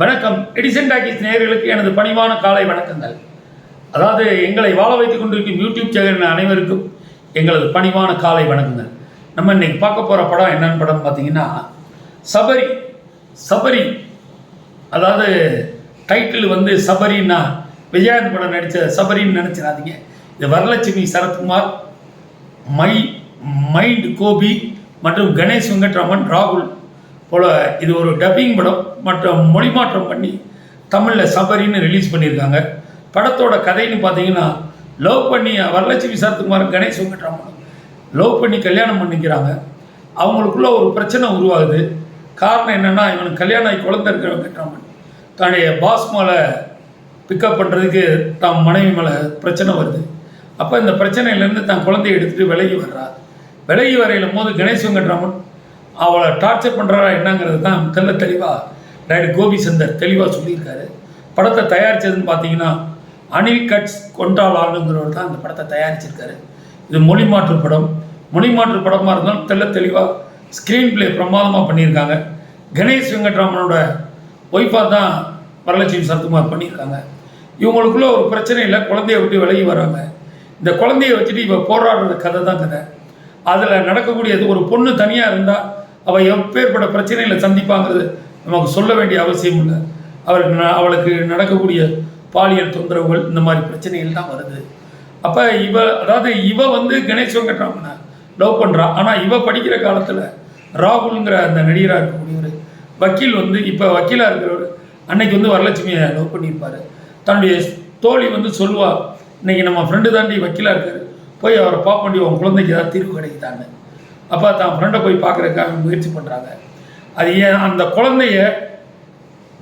வணக்கம். Edison talkies நேயர்களுக்கு எனது பணிவான காலை வணக்கங்கள். அதாவது எங்களை வாழ வைத்துக் கொண்டிருக்கும் யூடியூப் சேனல் அனைவருக்கும் எங்களது பணிவான காலை வணக்கங்கள். நம்ம இன்னைக்கு பார்க்க போகிற படம் என்னன்னு படம் பார்த்தீங்கன்னா சபரி. சபரி. அதாவது டைட்டில் வந்து சபரின்னா விஜயாந்த் படம் நடித்த சபரின்னு நினச்சிடாதீங்க. இது வரலட்சுமி சரத்குமார் மை மைண்ட் கோபி மற்றும் கணேஷ் வெங்கட்ராமன் ராகுல் போல இது ஒரு டப்பிங் படம் மற்றும் மொழிமாற்றம் பண்ணி தமிழில் சபரின்னு ரிலீஸ் பண்ணியிருக்காங்க. படத்தோட கதைன்னு பார்த்தீங்கன்னா லவ் பண்ணி வரலட்சுமி சரத்குமார் கணேஷ் வெங்கட்ராமன் லவ் பண்ணி கல்யாணம் பண்ணிக்கிறாங்க. அவங்களுக்குள்ள ஒரு பிரச்சனை உருவாகுது. காரணம் என்னென்னா இவனுக்கு கல்யாணம் ஆகி குழந்தை இருக்கிற வெங்கட்ராமன். தன்னுடைய பாஸ் மேலே பிக்கப் பண்ணுறதுக்கு தான் மனைவி மேலே பிரச்சனை வருது. அப்போ இந்த பிரச்சனையிலேருந்து தான் குழந்தைய எடுத்துகிட்டு விலகி வர்றார் விலகி வரையிலும் போது கணேஷ் வெங்கட்ராமன் அவளை டார்ச்சர் பண்ணுறாரா என்னங்கிறது தான் தெல்ல தெளிவாக டைரக்டர் கோபி சந்தர் தெளிவாக சொல்லியிருக்காரு. படத்தை தயாரித்ததுன்னு பார்த்தீங்கன்னா அனில் கட்ஸ் கொண்டாளாளுங்கிறவர் தான் அந்த படத்தை தயாரிச்சிருக்காரு. இது மொழி மாற்று படம். மொழி மாற்று படமாக இருந்தாலும் தெல்ல தெளிவாக ஸ்க்ரீன் பிளே பிரமாதமாக பண்ணியிருக்காங்க. கணேஷ் வெங்கட்ராமனோட ஒய்ஃபாக தான் வரலட்சுமி சரத்குமார் பண்ணியிருக்காங்க. இவங்களுக்குள்ள ஒரு பிரச்சனை இல்லை. குழந்தைய விட்டு விலகி வராங்க. இந்த குழந்தைய வச்சுட்டு இப்போ போராடுற கதை தான் கதை. அதில் நடக்கக்கூடியது ஒரு பொண்ணு தனியாக இருந்தால் அவள் எப்பேற்பட்ட பிரச்சனைகளை சந்திப்பாங்கிறது நமக்கு சொல்ல வேண்டிய அவசியம் இல்லை. அவருக்கு அவளுக்கு நடக்கக்கூடிய பாலியல் தொந்தரவுகள் இந்த மாதிரி பிரச்சனைகள் தான் வருது. அப்போ இவ அதாவது இவ வந்து கணேஷ் வெங்கட்ராமனை லவ் பண்ணுறா ஆனால் இவ படிக்கிற காலத்தில் ராகுல்ங்கிற அந்த நடிகராக இருக்கக்கூடியவர் வக்கீல் வந்து இப்போ வக்கீலாக இருக்கிறவர் அன்னைக்கு வந்து வரலட்சுமியை லவ் பண்ணியிருப்பாரு. தன்னுடைய தோழி வந்து சொல்லுவா இன்னைக்கு நம்ம ஃப்ரெண்டு தாண்டி வக்கீலாக இருக்காரு. போய் அவரை பார்ப்பண்டி உன் குழந்தைக்கு ஏதாவது தீர்வு கிடைக்குதான்னு. அப்போ தான் ஃப்ரெண்டை போய் பார்க்குறதுக்காக முயற்சி பண்ணுறாங்க அது ஏன் அந்த குழந்தைய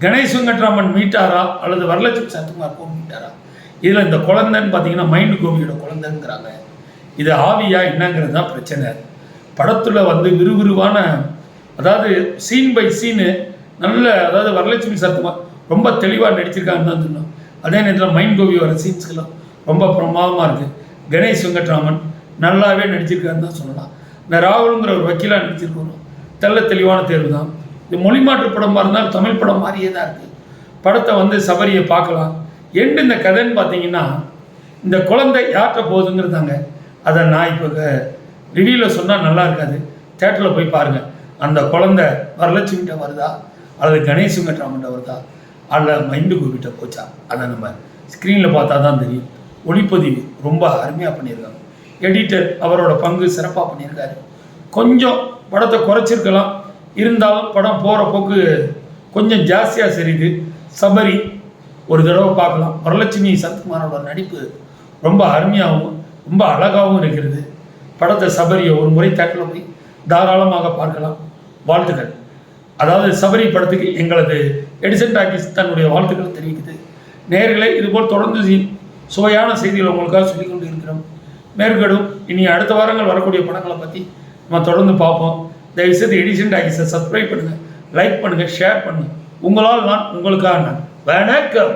கணேஷ் வெங்கட்ராமன் மீட்டாரா அல்லது வரலட்சுமி சரத்குமார் போ மீட்டாரா? இதில் இந்த குழந்தைன்னு பார்த்தீங்கன்னா மைண்டு கோபியோட குழந்தைங்கிறாங்க. இது ஆவியா என்னங்கிறது தான் பிரச்சனை. படத்தில் வந்து விறுவிறுவான அதாவது சீன் பை சீனு நல்ல அதாவது வரலட்சுமி சரத்குமார் ரொம்ப தெளிவாக நடிச்சிருக்காங்கன்னு தான் சொன்னோம் அதே நேரத்தில் மைண்ட் கோபியோட சீன்ஸ்கெல்லாம் ரொம்ப பிரமாதமாக இருக்குது கணேஷ் வெங்கட்ராமன் நல்லாவே நடிச்சிருக்காருன்னு தான் சொல்லலாம். இந்த ராகுலுங்கிற ஒரு வக்கீலாக நடிச்சிருக்கணும் தெள்ள தெளிவான தேர்வு தான். இது மொழி மாற்று படமாக இருந்தாலும் தமிழ் படம் மாதிரியே தான் இருக்குது படத்தை வந்து சபரியை பார்க்கலாம். எண்டு இந்த கதைன்னு பார்த்தீங்கன்னா இந்த குழந்தை யார்கிட்ட போகுதுங்கிறதாங்க அதை நான் இப்போ ரிவியூவில் சொன்னால் நல்லா இருக்காது. தேட்டரில் போய் பாருங்கள் அந்த குழந்தை வரலட்சுமிகிட்ட வருதா? அல்லது கணேஷ் வெங்கட்ராமன்ட்ட வருதா? அல்ல மைண்டு கோபிட்ட போச்சா? அதை நம்ம ஸ்க்ரீனில் பார்த்தா தான் தெரியும். ஒளிப்பதிவு ரொம்ப அருமையாக பண்ணியிருக்காங்க. எடிட்டர் அவரோட பங்கு சிறப்பாக பண்ணியிருக்காரு. கொஞ்சம் படத்தை குறைச்சிருக்கலாம். இருந்தாலும் படம் போகிற போக்கு கொஞ்சம் ஜாஸ்தியாக சரிது சபரி ஒரு தடவை பார்க்கலாம். வரலட்சுமி சரத்குமாரோட நடிப்பு ரொம்ப அருமையாகவும் ரொம்ப அழகாகவும் இருக்கிறது. படத்தை சபரியை ஒரு முறை தேட்டரில் போய் தாராளமாக பார்க்கலாம். வாழ்த்துக்கள். அதாவது சபரி படத்துக்கு எங்களது எடிசன் டாக்கிஸ் தன்னுடைய வாழ்த்துக்களை தெரிவிக்குது. நேர்களை இதுபோல் தொடர்ந்து சி- சுவையான செய்திகளை உங்களுக்காக சொல்லிக் கொண்டு இருக்கிறோம் மேற்கடும் இனி அடுத்த வாரங்கள் வரக்கூடிய படங்களை பற்றி நம்ம தொடர்ந்து பார்ப்போம். தயவுசெய்து எடிசன் டாக்கிஸை சப்ஸ்கிரைப் பண்ணுங்கள் லைக் பண்ணுங்கள் ஷேர் பண்ணுங்கள் உங்களால் நான் உங்களுக்காக நான் வணக்கம்.